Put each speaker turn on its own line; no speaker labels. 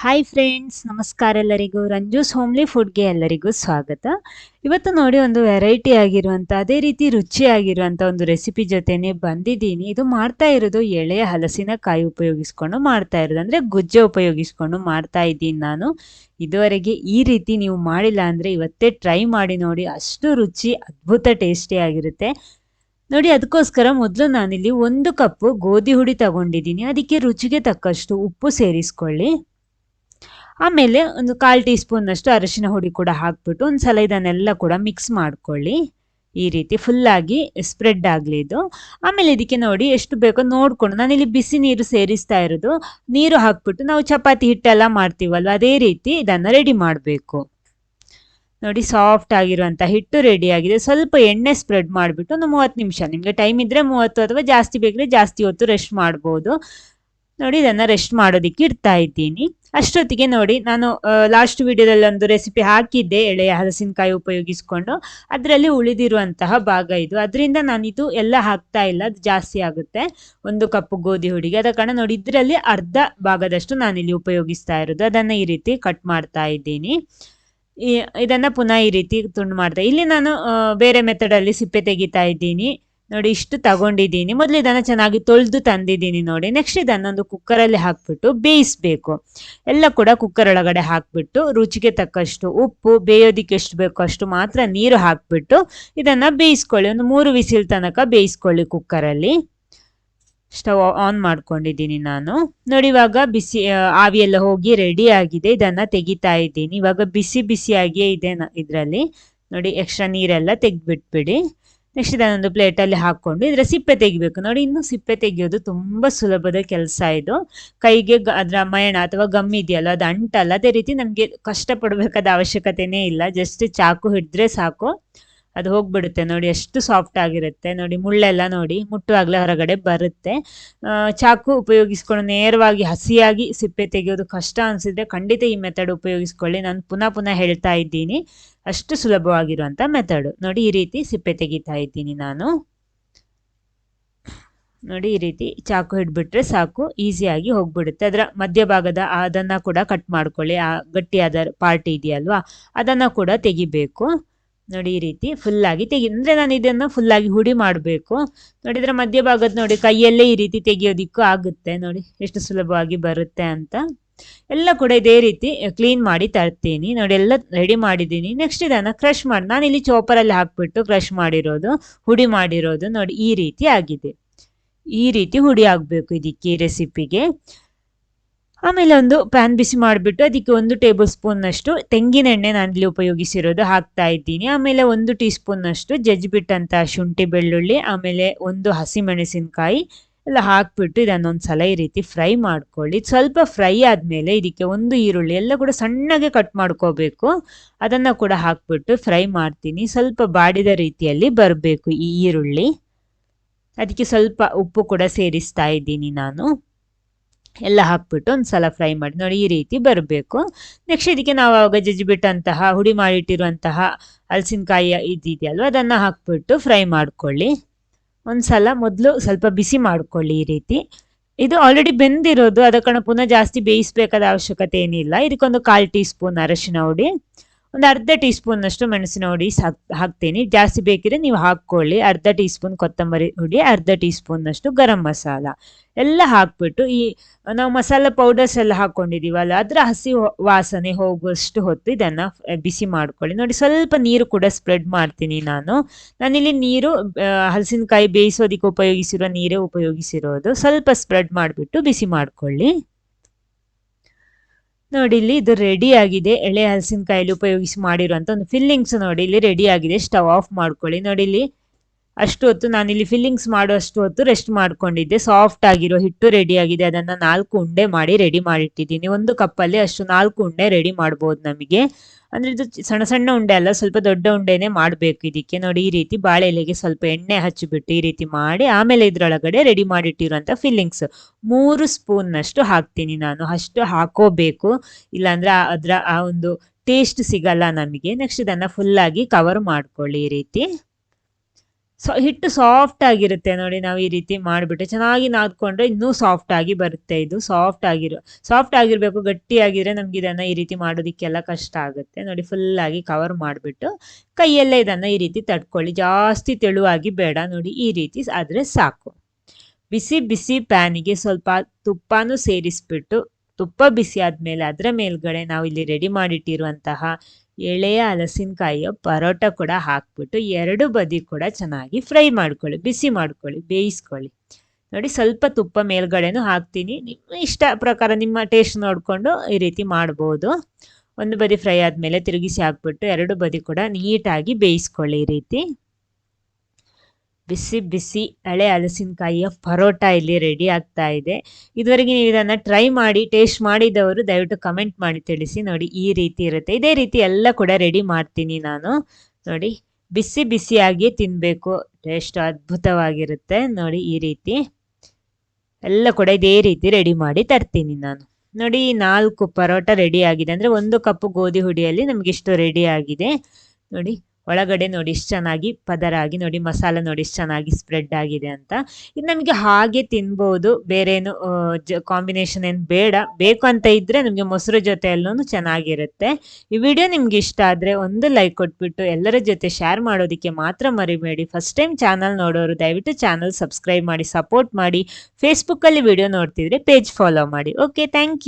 Hi friends ನಮಸ್ಕಾರ ಎಲ್ಲರಿಗೂ. ರಂಜೂಸ್ homely ಫುಡ್ಗೆ ಎಲ್ಲರಿಗೂ ಸ್ವಾಗತ. ಇವತ್ತು ನೋಡಿ ಒಂದು ವೆರೈಟಿ ಆಗಿರುವಂಥ ಅದೇ ರೀತಿ ರುಚಿಯಾಗಿರುವಂಥ ಒಂದು ರೆಸಿಪಿ ಜೊತೆನೆ ಬಂದಿದ್ದೀನಿ. ಇದು ಮಾಡ್ತಾ ಇರೋದು ಎಳೆಯ ಹಲಸಿನಕಾಯಿ ಉಪಯೋಗಿಸ್ಕೊಂಡು ಮಾಡ್ತಾ ಇರೋದು. ಅಂದರೆ ಗುಜ್ಜೆ ಉಪಯೋಗಿಸ್ಕೊಂಡು ಮಾಡ್ತಾ ಇದ್ದೀನಿ ನಾನು. ಇದುವರೆಗೆ ಈ ರೀತಿ ನೀವು ಮಾಡಿಲ್ಲ ಅಂದರೆ ಇವತ್ತೇ ಟ್ರೈ ಮಾಡಿ ನೋಡಿ. ಅಷ್ಟು ರುಚಿ, ಅದ್ಭುತ ಟೇಸ್ಟಿ ಆಗಿರುತ್ತೆ. ನೋಡಿ, ಅದಕ್ಕೋಸ್ಕರ ಮೊದಲು ನಾನಿಲ್ಲಿ ಒಂದು ಕಪ್ಪು ಗೋಧಿ ಹುಡಿ ತಗೊಂಡಿದ್ದೀನಿ. ಅದಕ್ಕೆ ರುಚಿಗೆ ತಕ್ಕಷ್ಟು ಉಪ್ಪು ಸೇರಿಸ್ಕೊಳ್ಳಿ. ಆಮೇಲೆ ಒಂದು ಕಾಲು ಟೀ ಸ್ಪೂನ್ನಷ್ಟು ಅರಿಶಿನ ಹುಡಿ ಕೂಡ ಹಾಕ್ಬಿಟ್ಟು ಒಂದು ಸಲ ಇದನ್ನೆಲ್ಲ ಕೂಡ ಮಿಕ್ಸ್ ಮಾಡ್ಕೊಳ್ಳಿ. ಈ ರೀತಿ ಫುಲ್ಲಾಗಿ ಸ್ಪ್ರೆಡ್ ಆಗಲಿ ಇದು. ಆಮೇಲೆ ಇದಕ್ಕೆ ನೋಡಿ ಎಷ್ಟು ಬೇಕೋ ನೋಡಿಕೊಂಡು ನಾನಿಲ್ಲಿ ಬಿಸಿ ನೀರು ಸೇರಿಸ್ತಾ ಇರೋದು. ನೀರು ಹಾಕ್ಬಿಟ್ಟು ನಾವು ಚಪಾತಿ ಹಿಟ್ಟೆಲ್ಲ ಮಾಡ್ತೀವಲ್ವ, ಅದೇ ರೀತಿ ಇದನ್ನು ರೆಡಿ ಮಾಡಬೇಕು. ನೋಡಿ ಸಾಫ್ಟ್ ಆಗಿರುವಂಥ ಹಿಟ್ಟು ರೆಡಿ ಆಗಿದೆ. ಸ್ವಲ್ಪ ಎಣ್ಣೆ ಸ್ಪ್ರೆಡ್ ಮಾಡಿಬಿಟ್ಟು ಒಂದು ಮೂವತ್ತು ನಿಮಿಷ, ನಿಮಗೆ ಟೈಮ್ ಇದ್ದರೆ ಮೂವತ್ತು ಅಥವಾ ಜಾಸ್ತಿ ಬೇಕಿದ್ರೆ ಜಾಸ್ತಿ ಹೊತ್ತು ರೆಸ್ಟ್ ಮಾಡ್ಬೋದು. ನೋಡಿ ಇದನ್ನು ರೆಸ್ಟ್ ಮಾಡೋದಿಕ್ಕೆ ಇಡ್ತಾ ಇದ್ದೀನಿ. ಅಷ್ಟೊತ್ತಿಗೆ ನೋಡಿ ನಾನು ಲಾಸ್ಟ್ ವಿಡಿಯೋದಲ್ಲಿ ಒಂದು ರೆಸಿಪಿ ಹಾಕಿದ್ದೆ, ಎಳೆಯ ಹಲಸಿನಕಾಯಿ ಉಪಯೋಗಿಸ್ಕೊಂಡು. ಅದರಲ್ಲಿ ಉಳಿದಿರುವಂತಹ ಭಾಗ ಇದು. ಅದರಿಂದ ನಾನಿದು ಎಲ್ಲ ಹಾಕ್ತಾ ಇಲ್ಲ, ಅದು ಜಾಸ್ತಿ ಆಗುತ್ತೆ. ಒಂದು ಕಪ್ಪು ಗೋಧಿ ಹುಡಿಗೆ. ಅದ ಕಾರಣ ನೋಡಿ ಇದರಲ್ಲಿ ಅರ್ಧ ಭಾಗದಷ್ಟು ನಾನಿಲ್ಲಿ ಉಪಯೋಗಿಸ್ತಾ ಇರೋದು. ಅದನ್ನು ಈ ರೀತಿ ಕಟ್ ಮಾಡ್ತಾ ಇದ್ದೀನಿ. ಇದನ್ನು ಪುನಃ ಈ ರೀತಿ ತುಂಡು ಮಾಡ್ತಾ ಇಲ್ಲಿ ನಾನು ಬೇರೆ ಮೆಥಡಲ್ಲಿ ಸಿಪ್ಪೆ ತೆಗಿತಾ ಇದ್ದೀನಿ. ನೋಡಿ, ಇಷ್ಟು ತಗೊಂಡಿದ್ದೀನಿ. ಮೊದಲು ಇದನ್ನು ಚೆನ್ನಾಗಿ ತೊಳೆದು ತಂದಿದ್ದೀನಿ ನೋಡಿ. ನೆಕ್ಸ್ಟ್ ಇದನ್ನೊಂದು ಕುಕ್ಕರಲ್ಲಿ ಹಾಕ್ಬಿಟ್ಟು ಬೇಯಿಸ್ಬೇಕು. ಎಲ್ಲ ಕೂಡ ಕುಕ್ಕರ್ ಒಳಗಡೆ ಹಾಕ್ಬಿಟ್ಟು ರುಚಿಗೆ ತಕ್ಕಷ್ಟು ಉಪ್ಪು, ಬೇಯೋದಿಕ್ಕೆ ಎಷ್ಟು ಬೇಕೋ ಅಷ್ಟು ಮಾತ್ರ ನೀರು ಹಾಕ್ಬಿಟ್ಟು ಇದನ್ನು ಬೇಯಿಸ್ಕೊಳ್ಳಿ. ಒಂದು ಮೂರು ವಿಸಿಲ್ ತನಕ ಬೇಯಿಸ್ಕೊಳ್ಳಿ ಕುಕ್ಕರಲ್ಲಿ. ಸ್ಟವ್ ಆನ್ ಮಾಡ್ಕೊಂಡಿದ್ದೀನಿ ನಾನು. ನೋಡಿ, ಇವಾಗ ಬಿಸಿ ಆವಿಯೆಲ್ಲ ಹೋಗಿ ರೆಡಿ ಆಗಿದೆ. ಇದನ್ನು ತೆಗಿತಾ ಇದ್ದೀನಿ. ಇವಾಗ ಬಿಸಿ ಬಿಸಿಯಾಗಿಯೇ ಇದೆ ಇದರಲ್ಲಿ. ನೋಡಿ ಎಕ್ಸ್ಟ್ರಾ ನೀರೆಲ್ಲ ತೆಗೆದ್ಬಿಟ್ಬಿಡಿ. ನೆಕ್ಸ್ಟ್ ಇದನ್ನೊಂದು ಪ್ಲೇಟಲ್ಲಿ ಹಾಕ್ಕೊಂಡು ಇದರ ಸಿಪ್ಪೆ ತೆಗಿಬೇಕು. ನೋಡಿ ಇನ್ನು ಸಿಪ್ಪೆ ತೆಗೆಯೋದು ತುಂಬ ಸುಲಭದ ಕೆಲಸ ಇದು. ಕೈಗೆ ಅದರ ಮಯಣ ಅಥವಾ ಗಮ್ ಇದೆಯಲ್ಲ, ಅದು ಅಂಟಲ್ಲ. ಅದೇ ರೀತಿ ನಮಗೆ ಕಷ್ಟಪಡಬೇಕಾದ ಅವಶ್ಯಕತೆನೇ ಇಲ್ಲ. ಜಸ್ಟ್ ಚಾಕು ಹಿಡಿದ್ರೆ ಸಾಕು. ಅದು ಹೋಗ್ಬಿಡುತ್ತೆ ನೋಡಿ, ಎಷ್ಟು ಸಾಫ್ಟ್ ಆಗಿರುತ್ತೆ. ನೋಡಿ, ಮುಳ್ಳೆಲ್ಲ ನೋಡಿ, ಮುಟ್ಟುವಾಗಲೇ ಹೊರಗಡೆ ಬರುತ್ತೆ. ಚಾಕು ಉಪಯೋಗಿಸ್ಕೊಂಡು ನೇರವಾಗಿ ಹಸಿಯಾಗಿ ಸಿಪ್ಪೆ ತೆಗೆಯೋದು ಕಷ್ಟ ಅನಿಸಿದ್ರೆ ಖಂಡಿತ ಈ ಮೆಥಡ್ ಉಪಯೋಗಿಸ್ಕೊಳ್ಳಿ. ನಾನು ಪುನಃ ಪುನಃ ಹೇಳ್ತಾ ಇದ್ದೀನಿ. ಅಷ್ಟು ಸುಲಭವಾಗಿರುವಂಥ ಮೆಥಡು ನೋಡಿ, ಈ ರೀತಿ ಸಿಪ್ಪೆ ತೆಗಿತಾ ಇದ್ದೀನಿ ನಾನು. ನೋಡಿ, ಈ ರೀತಿ ಚಾಕು ಹಿಡ್ಬಿಟ್ರೆ ಸಾಕು ಈಸಿಯಾಗಿ ಹೋಗ್ಬಿಡುತ್ತೆ. ಅದರ ಮಧ್ಯಭಾಗದ ಅದನ್ನು ಕೂಡ ಕಟ್ ಮಾಡ್ಕೊಳ್ಳಿ. ಆ ಗಟ್ಟಿಯಾದ ಪಾರ್ಟ್ ಇದೆಯಲ್ವಾ? ಅದನ್ನು ಕೂಡ ತೆಗಿಬೇಕು. ನೋಡಿ ಈ ರೀತಿ ಫುಲ್ಲಾಗಿ ತೆಗಿ ಅಂದರೆ ನಾನು ಫುಲ್ ಆಗಿ ಹುಡಿ ಮಾಡಬೇಕು. ನೋಡಿದ್ರೆ ಇದರ ಮಧ್ಯಭಾಗದ ನೋಡಿ ಕೈಯಲ್ಲೇ ಈ ರೀತಿ ತೆಗಿಯೋದಿಕ್ಕೂ ಆಗುತ್ತೆ. ನೋಡಿ ಎಷ್ಟು ಸುಲಭವಾಗಿ ಬರುತ್ತೆ ಅಂತ. ಎಲ್ಲ ಕೂಡ ಇದೇ ರೀತಿ ಕ್ಲೀನ್ ಮಾಡಿ ತರ್ತೀನಿ. ನೋಡಿ ಎಲ್ಲ ರೆಡಿ ಮಾಡಿದ್ದೀನಿ. ನೆಕ್ಸ್ಟ್ ಇದನ್ನು ಕ್ರಷ್ ಮಾಡಿ, ನಾನು ಇಲ್ಲಿ ಚೋಪರಲ್ಲಿ ಹಾಕ್ಬಿಟ್ಟು ಕ್ರಷ್ ಮಾಡಿರೋದು, ಹುಡಿ ಮಾಡಿರೋದು ನೋಡಿ ಈ ರೀತಿ ಆಗಿದೆ. ಈ ರೀತಿ ಹುಡಿ ಆಗಬೇಕು ಇದಕ್ಕೆ ರೆಸಿಪಿಗೆ ಆಮೇಲೆ ಒಂದು ಪ್ಯಾನ್ ಬಿಸಿ ಮಾಡಿಬಿಟ್ಟು ಅದಕ್ಕೆ ಒಂದು ಟೇಬಲ್ ಸ್ಪೂನ್ನಷ್ಟು ಎಣ್ಣೆ ಇಲ್ಲಿ ಉಪಯೋಗಿಸಿರೋದು ಹಾಕ್ತಾ ಇದ್ದೀನಿ. ಆಮೇಲೆ ಒಂದು ಟೀ ಸ್ಪೂನ್ನಷ್ಟು ಜಜ್ಜಿಬಿಟ್ಟಂಥ ಶುಂಠಿ, ಬೆಳ್ಳುಳ್ಳಿ, ಆಮೇಲೆ ಒಂದು ಹಸಿಮೆಣಸಿನಕಾಯಿ ಎಲ್ಲ ಹಾಕ್ಬಿಟ್ಟು ಇದನ್ನೊಂದು ಸಲ ಈ ರೀತಿ ಫ್ರೈ ಮಾಡ್ಕೊಳ್ಳಿ. ಸ್ವಲ್ಪ ಫ್ರೈ ಆದಮೇಲೆ ಇದಕ್ಕೆ ಒಂದು ಈರುಳ್ಳಿ ಎಲ್ಲ ಕೂಡ ಸಣ್ಣಗೆ ಕಟ್ ಮಾಡ್ಕೋಬೇಕು. ಅದನ್ನು ಕೂಡ ಹಾಕ್ಬಿಟ್ಟು ಫ್ರೈ ಮಾಡ್ತೀನಿ. ಸ್ವಲ್ಪ ಬಾಡಿದ ರೀತಿಯಲ್ಲಿ ಬರಬೇಕು ಈ ಈರುಳ್ಳಿ. ಅದಕ್ಕೆ ಸ್ವಲ್ಪ ಉಪ್ಪು ಕೂಡ ಸೇರಿಸ್ತಾ ಇದ್ದೀನಿ ನಾನು. ಎಲ್ಲ ಹಾಕ್ಬಿಟ್ಟು ಒಂದು ಸಲ ಫ್ರೈ ಮಾಡಿ ನೋಡಿ ಈ ರೀತಿ ಬರಬೇಕು. ನೆಕ್ಸ್ಟ್ ಇದಕ್ಕೆ ನಾವು ಆವಾಗ ಜಜ್ಜಿಬಿಟ್ಟಂತಹ, ಹುಡಿ ಮಾಡಿಟ್ಟಿರುವಂತಹ ಹಲಸಿನಕಾಯಿ ಇದಿದೆಯಲ್ವ, ಅದನ್ನು ಹಾಕ್ಬಿಟ್ಟು ಫ್ರೈ ಮಾಡ್ಕೊಳ್ಳಿ. ಒಂದು ಸಲ ಮೊದಲು ಸ್ವಲ್ಪ ಬಿಸಿ ಮಾಡ್ಕೊಳ್ಳಿ ಈ ರೀತಿ. ಇದು ಆಲ್ರೆಡಿ ಬೆಂದಿರೋದು ಅದಕ್ಕೆ ಪುನಃ ಜಾಸ್ತಿ ಬೇಯಿಸಬೇಕಾದ ಅವಶ್ಯಕತೆ ಏನಿಲ್ಲ. ಇದಕ್ಕೊಂದು ಕಾಲು ಟೀ ಸ್ಪೂನ್ ಅರಶಿನ ಹುಡಿ. ಒಂದು ಅರ್ಧ ಟೀ ಸ್ಪೂನಷ್ಟು ಮೆಣಸಿನ ಹುಡಿ ಹಾಕ್ ಹಾಕ್ತೀನಿ. ಜಾಸ್ತಿ ಬೇಕಿದ್ರೆ ನೀವು ಹಾಕ್ಕೊಳ್ಳಿ. ಅರ್ಧ ಟೀ ಸ್ಪೂನ್ ಕೊತ್ತಂಬರಿ ಹುಡಿ, ಅರ್ಧ ಟೀ ಸ್ಪೂನ್ನಷ್ಟು ಗರಂ ಮಸಾಲ. ಎಲ್ಲ ಹಾಕ್ಬಿಟ್ಟು ಈ, ನಾವು ಮಸಾಲ ಪೌಡರ್ಸ್ ಎಲ್ಲ ಹಾಕ್ಕೊಂಡಿದ್ದೀವಲ್ಲ ಅದರ ಹಸಿ ವಾಸನೆ ಹೋಗುವಷ್ಟು ಹೊತ್ತು ಇದನ್ನು ಬಿಸಿ ಮಾಡ್ಕೊಳ್ಳಿ. ನೋಡಿ, ಸ್ವಲ್ಪ ನೀರು ಕೂಡ ಸ್ಪ್ರೆಡ್ ಮಾಡ್ತೀನಿ ನಾನು. ನಾನಿಲ್ಲಿ ನೀರು ಹಲಸಿನಕಾಯಿ ಬೇಯಿಸೋದಕ್ಕೆ ಉಪಯೋಗಿಸಿರೋ ನೀರೇ ಉಪಯೋಗಿಸಿರೋದು. ಸ್ವಲ್ಪ ಸ್ಪ್ರೆಡ್ ಮಾಡಿಬಿಟ್ಟು ಬಿಸಿ ಮಾಡ್ಕೊಳ್ಳಿ. ನೋಡಿ, ಇಲ್ಲಿ ಇದು ರೆಡಿ ಆಗಿದೆ. ಎಳೆ ಹಲಸಿನಕಾಯಲ್ಲಿ ಉಪಯೋಗಿಸಿ ಮಾಡಿರುವಂಥ ಒಂದು ಫಿಲ್ಲಿಂಗ್ಸ್ ನೋಡಿ, ಇಲ್ಲಿ ರೆಡಿ ಆಗಿದೆ. ಸ್ಟವ್ ಆಫ್ ಮಾಡ್ಕೊಳ್ಳಿ. ನೋಡಿ, ಇಲ್ಲಿ ಅಷ್ಟು ಹೊತ್ತು ನಾನು ಇಲ್ಲಿ ಫಿಲ್ಲಿಂಗ್ಸ್ ಮಾಡುವಷ್ಟು ಹೊತ್ತು ರೆಸ್ಟ್ ಮಾಡ್ಕೊಂಡಿದ್ದೆ. ಸಾಫ್ಟ್ ಆಗಿರೋ ಹಿಟ್ಟು ರೆಡಿ ಆಗಿದೆ. ಅದನ್ನು ನಾಲ್ಕು ಉಂಡೆ ಮಾಡಿ ರೆಡಿ ಮಾಡಿಟ್ಟಿದ್ದೀನಿ. ಒಂದು ಕಪ್ಪಲ್ಲಿ ಅಷ್ಟು ನಾಲ್ಕು ಉಂಡೆ ರೆಡಿ ಮಾಡ್ಬೋದು ನಮಗೆ. ಅಂದರೆ ಇದು ಸಣ್ಣ ಸಣ್ಣ ಉಂಡೆ ಅಲ್ಲ, ಸ್ವಲ್ಪ ದೊಡ್ಡ ಉಂಡೆನೆ ಮಾಡಬೇಕು ಇದಕ್ಕೆ. ನೋಡಿ, ಈ ರೀತಿ ಬಾಳೆ ಎಲೆಗೆ ಸ್ವಲ್ಪ ಎಣ್ಣೆ ಹಚ್ಚಿಬಿಟ್ಟು ಈ ರೀತಿ ಮಾಡಿ, ಆಮೇಲೆ ಇದರೊಳಗಡೆ ರೆಡಿ ಮಾಡಿಟ್ಟಿರುವಂಥ ಫಿಲ್ಲಿಂಗ್ಸ್ ಮೂರು ಸ್ಪೂನ್ನಷ್ಟು ಹಾಕ್ತೀನಿ ನಾನು. ಅಷ್ಟು ಹಾಕೋಬೇಕು. ಇಲ್ಲಾಂದ್ರೆ ಅದರ ಆ ಒಂದು ಟೇಸ್ಟ್ ಸಿಗಲ್ಲ ನಮಗೆ. ನೆಕ್ಸ್ಟ್ ಫುಲ್ ಫುಲ್ಲಾಗಿ ಕವರ್ ಮಾಡ್ಕೊಳ್ಳಿ ಈ ರೀತಿ. ಹಿಟ್ಟು ಸಾಫ್ಟ್ ಆಗಿರುತ್ತೆ ನೋಡಿ ನಾವು ಈ ರೀತಿ ಮಾಡಿಬಿಟ್ಟು. ಚೆನ್ನಾಗಿ ನಾದ್ಕೊಂಡ್ರೆ ಇನ್ನೂ ಸಾಫ್ಟ್ ಆಗಿ ಬರುತ್ತೆ ಇದು. ಸಾಫ್ಟ್ ಆಗಿರೋ ಸಾಫ್ಟ್ ಆಗಿರಬೇಕು, ಗಟ್ಟಿಯಾಗಿದ್ರೆ ನಮ್ಗೆ ಇದನ್ನು ಈ ರೀತಿ ಮಾಡೋದಕ್ಕೆಲ್ಲ ಕಷ್ಟ ಆಗುತ್ತೆ. ನೋಡಿ ಫುಲ್ಲಾಗಿ ಕವರ್ ಮಾಡಿಬಿಟ್ಟು ಕೈಯಲ್ಲೇ ಇದನ್ನು ಈ ರೀತಿ ತಡ್ಕೊಳ್ಳಿ. ಜಾಸ್ತಿ ತೆಳುವಾಗಿ ಬೇಡ. ನೋಡಿ ಈ ರೀತಿ ಆದರೆ ಸಾಕು. ಬಿಸಿ ಬಿಸಿ ಪ್ಯಾನಿಗೆ ಸ್ವಲ್ಪ ತುಪ್ಪನೂ ಸೇರಿಸ್ಬಿಟ್ಟು, ತುಪ್ಪ ಬಿಸಿ ಆದಮೇಲೆ ಅದರ ಮೇಲ್ಗಡೆ ನಾವು ಇಲ್ಲಿ ರೆಡಿ ಮಾಡಿಟ್ಟಿರುವಂತಹ ಎಳೆಯ ಹಲಸಿನಕಾಯಿಯ ಪರೋಟ ಕೂಡ ಹಾಕ್ಬಿಟ್ಟು ಎರಡು ಬದಿ ಕೂಡ ಚೆನ್ನಾಗಿ ಫ್ರೈ ಮಾಡ್ಕೊಳ್ಳಿ, ಬಿಸಿ ಮಾಡ್ಕೊಳ್ಳಿ, ಬೇಯಿಸ್ಕೊಳ್ಳಿ. ನೋಡಿ ಸ್ವಲ್ಪ ತುಪ್ಪ ಮೇಲ್ಗಡೆನೂ ಹಾಕ್ತೀನಿ. ನಿಮ್ಮ ಇಷ್ಟ ಪ್ರಕಾರ ನಿಮ್ಮ ಟೇಸ್ಟ್ ನೋಡಿಕೊಂಡು ಈ ರೀತಿ ಮಾಡ್ಬೋದು. ಒಂದು ಬದಿ ಫ್ರೈ ಆದಮೇಲೆ ತಿರುಗಿಸಿ ಹಾಕ್ಬಿಟ್ಟು ಎರಡು ಬದಿ ಕೂಡ ನೀಟಾಗಿ ಬೇಯಿಸ್ಕೊಳ್ಳಿ ಈ ರೀತಿ. ಬಿಸಿ ಬಿಸಿ ಹಳೆ ಹಲಸಿನಕಾಯಿಯ ಪರೋಟ ಇಲ್ಲಿ ರೆಡಿ ಆಗ್ತಾ ಇದೆ. ಇದುವರೆಗೆ ನೀವು ಇದನ್ನು ಟ್ರೈ ಮಾಡಿ ಟೇಸ್ಟ್ ಮಾಡಿದವರು ದಯವಿಟ್ಟು ಕಮೆಂಟ್ ಮಾಡಿ, ತಿಳಿಸಿ. ನೋಡಿ, ಈ ರೀತಿ ಇರುತ್ತೆ. ಇದೇ ರೀತಿ ಎಲ್ಲ ಕೂಡ ರೆಡಿ ಮಾಡ್ತೀನಿ ನಾನು. ನೋಡಿ, ಬಿಸಿ ಬಿಸಿಯಾಗಿ ತಿನ್ನಬೇಕು ಟೇಸ್ಟ್ ಅದ್ಭುತವಾಗಿರುತ್ತೆ. ನೋಡಿ, ಈ ರೀತಿ. ಎಲ್ಲ ಕೂಡ ಇದೇ ರೀತಿ ರೆಡಿ ಮಾಡಿ ತರ್ತೀನಿ ನಾನು. ನೋಡಿ ನಾಲ್ಕು ಪರೋಟ ರೆಡಿ ಆಗಿದೆ. ಅಂದರೆ ಒಂದು ಕಪ್ ಗೋಧಿ ಹುಡಿಯಲ್ಲಿ ನಮಗಿಷ್ಟು ರೆಡಿ ಆಗಿದೆ. ನೋಡಿ ಒಳಗಡೆ ನೋಡಿ ಇಷ್ಟು ಚೆನ್ನಾಗಿ ಪದರ ಆಗಿ ನೋಡಿ ಮಸಾಲ ನೋಡಿ ಇಷ್ಟು ಚೆನ್ನಾಗಿ ಸ್ಪ್ರೆಡ್ ಆಗಿದೆ ಅಂತ. ಇದು ನಮಗೆ ಹಾಗೆ ತಿನ್ಬೋದು. ಬೇರೇನು ಕಾಂಬಿನೇಷನ್ ಏನು ಬೇಡ. ಬೇಕು ಅಂತ ಇದ್ದರೆ ನಿಮಗೆ ಮೊಸರು ಜೊತೆ ಎಲ್ಲೂ ಚೆನ್ನಾಗಿರುತ್ತೆ. ಈ ವಿಡಿಯೋ ನಿಮ್ಗೆ ಇಷ್ಟ ಆದರೆ ಒಂದು ಲೈಕ್ ಕೊಟ್ಬಿಟ್ಟು ಎಲ್ಲರ ಜೊತೆ ಶೇರ್ ಮಾಡೋದಕ್ಕೆ ಮಾತ್ರ ಮರಿಬೇಡಿ. ಫಸ್ಟ್ ಟೈಮ್ ಚಾನಲ್ ನೋಡೋರು ದಯವಿಟ್ಟು ಚಾನಲ್ ಸಬ್ಸ್ಕ್ರೈಬ್ ಮಾಡಿ ಸಪೋರ್ಟ್ ಮಾಡಿ. ಫೇಸ್ಬುಕ್ಕಲ್ಲಿ ವಿಡಿಯೋ ನೋಡ್ತಿದ್ರೆ ಪೇಜ್ ಫಾಲೋ ಮಾಡಿ. Okay thank you